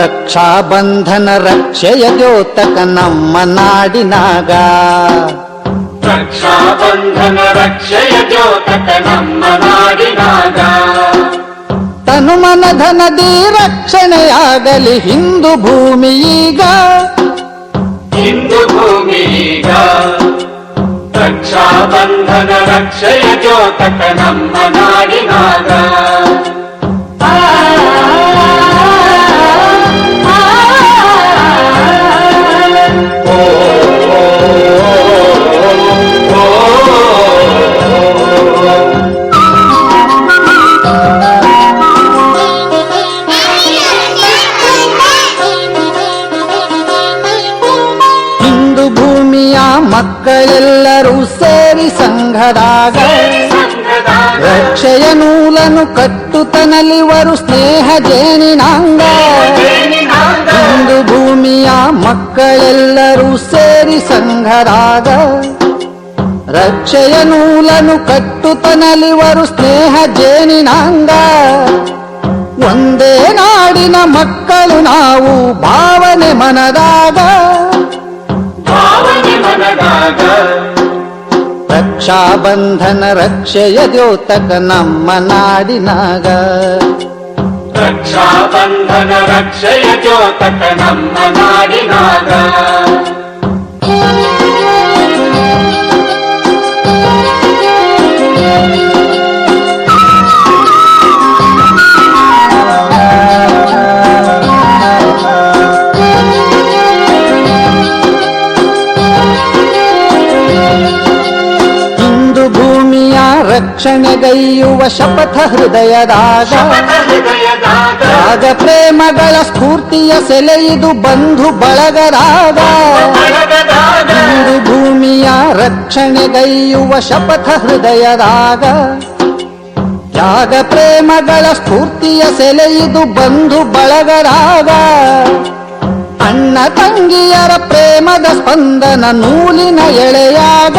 ರಕ್ಷಾ ಬಂಧನ ರಕ್ಷೆಯ ದ್ಯೋತಕ ನಮ್ಮ ನಾಡಿನಾಗ ರಕ್ಷಾ ಬಂಧನ ರಕ್ಷೆಯ ದ್ಯೋತಕ ನಮ್ಮ ನಾಡಿನಾಗ ತನು ಮನ ಧನದಿ ರಕ್ಷಣೆಯಾಗಲಿ ಹಿಂದೂ ಭೂಮಿ ಈಗ ಹಿಂದೂ ಭೂಮಿ ಈಗ ರಕ್ಷಾ ಬಂಧನ ರಕ್ಷೆಯ ದ್ಯೋತಕ ನಮ್ಮ ನಾಡಿನಾಗ ಮಕ್ಕಳೆಲ್ಲರೂ ಸೇರಿ ಸಂಘದಾಗ. ರಕ್ಷೆಯ ನೂಲನು ಕಟ್ಟುತನಲಿವರು ಸ್ನೇಹ ಜೇನಿನಾಂಗ. ಮಕ್ಕಳೆಲ್ಲರೂ ಸೇರಿ ಸಂಘರಾಗ. ರಕ್ಷೆಯ ನೂಲನು ಕಟ್ಟುತನಲಿವರು ಸ್ನೇಹ ಜೇನಿನಾಂಗ. ಒಂದೇ ನಾಡಿನ ಮಕ್ಕಳು ನಾವು ಭಾವನೆ ಮನದಾಗ. ಭಾವನೆ ಮನದಾಗ. ರಕ್ಷಾ ಬಂಧನ ರಕ್ಷೆಯ ದ್ಯೋತಕ ನಮ್ಮ ನಾಡಿನಾಗ. रक्षाबन्धन रक्षय ज्योतकम् मिलाद ರಕ್ಷಣೆಗೈಯುವ ಶಪಥ ಹೃದಯದಾಗ. ರಾಗ ಪ್ರೇಮಗಳ ಸ್ಫೂರ್ತಿಯ ಸೆಲೆಯಿದು ಬಂಧು ಬಳಗರಾಗ ಹಿಂದೂ ಭೂಮಿಯ ರಕ್ಷಣೆಗೈಯುವ ಶಪಥ ಹೃದಯದಾಗ. ತ್ಯಾಗ ಪ್ರೇಮಗಳ ಸ್ಫೂರ್ತಿಯ ಸೆಲೆಯಿದು ಬಂಧು ಬಳಗರಾಗ ಅಣ್ಣ ತಂಗಿಯರ ಪ್ರೇಮದ ಸ್ಪಂದನ ನೂಲಿನ ಎಳೆಯಾಗ.